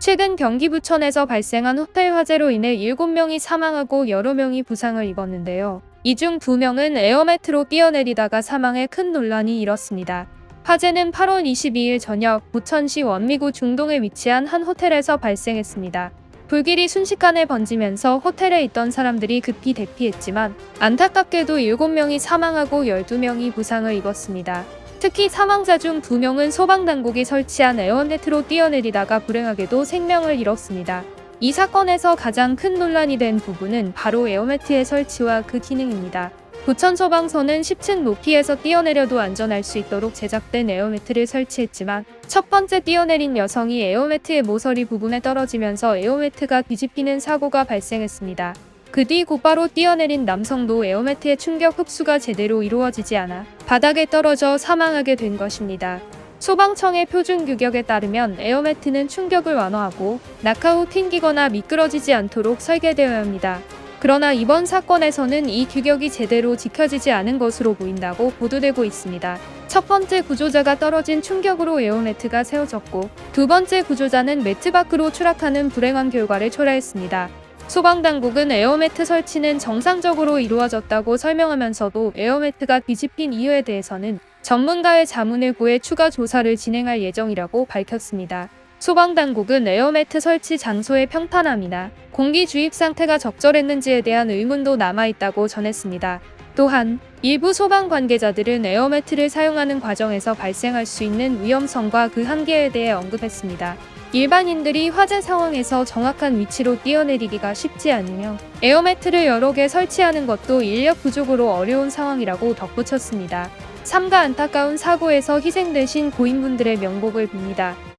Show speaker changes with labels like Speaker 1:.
Speaker 1: 최근 경기 부천에서 발생한 호텔 화재로 인해 7명이 사망하고 여러 명이 부상을 입었는데요. 이 중 2명은 에어매트로 뛰어내리다가 사망해 큰 논란이 일었습니다. 화재는 8월 22일 저녁 부천시 원미구 중동에 위치한 한 호텔에서 발생했습니다. 불길이 순식간에 번지면서 호텔에 있던 사람들이 급히 대피했지만 안타깝게도 7명이 사망하고 12명이 부상을 입었습니다. 특히 사망자 중 2명은 소방당국이 설치한 에어네트로 뛰어내리다가 불행하게도 생명을 잃었습니다. 이 사건에서 가장 큰 논란이 된 부분은 바로 에어매트의 설치와 그 기능입니다. 부천 소방서는 10층 높이에서 뛰어내려도 안전할 수 있도록 제작된 에어매트를 설치했지만 첫 번째 뛰어내린 여성이 에어매트의 모서리 부분에 떨어지면서 에어매트가 뒤집히는 사고가 발생했습니다. 그 뒤 곧바로 뛰어내린 남성도 에어매트의 충격 흡수가 제대로 이루어지지 않아 바닥에 떨어져 사망하게 된 것입니다. 소방청의 표준 규격에 따르면 에어매트는 충격을 완화하고 낙하 후 튕기거나 미끄러지지 않도록 설계되어야 합니다. 그러나 이번 사건에서는 이 규격이 제대로 지켜지지 않은 것으로 보인다고 보도되고 있습니다. 첫 번째 구조자가 떨어진 충격으로 에어매트가 세워졌고 두 번째 구조자는 매트 밖으로 추락하는 불행한 결과를 초래했습니다. 소방당국은 에어매트 설치는 정상적으로 이루어졌다고 설명하면서도 에어매트가 뒤집힌 이유에 대해서는 전문가의 자문을 구해 추가 조사를 진행할 예정이라고 밝혔습니다. 소방당국은 에어매트 설치 장소의 평탄함이나 공기 주입 상태가 적절했는지에 대한 의문도 남아있다고 전했습니다. 또한 일부 소방 관계자들은 에어매트를 사용하는 과정에서 발생할 수 있는 위험성과 그 한계에 대해 언급했습니다. 일반인들이 화재 상황에서 정확한 위치로 뛰어내리기가 쉽지 않으며 에어매트를 여러 개 설치하는 것도 인력 부족으로 어려운 상황이라고 덧붙였습니다. 삼가 안타까운 사고에서 희생되신 고인분들의 명복을 빕니다.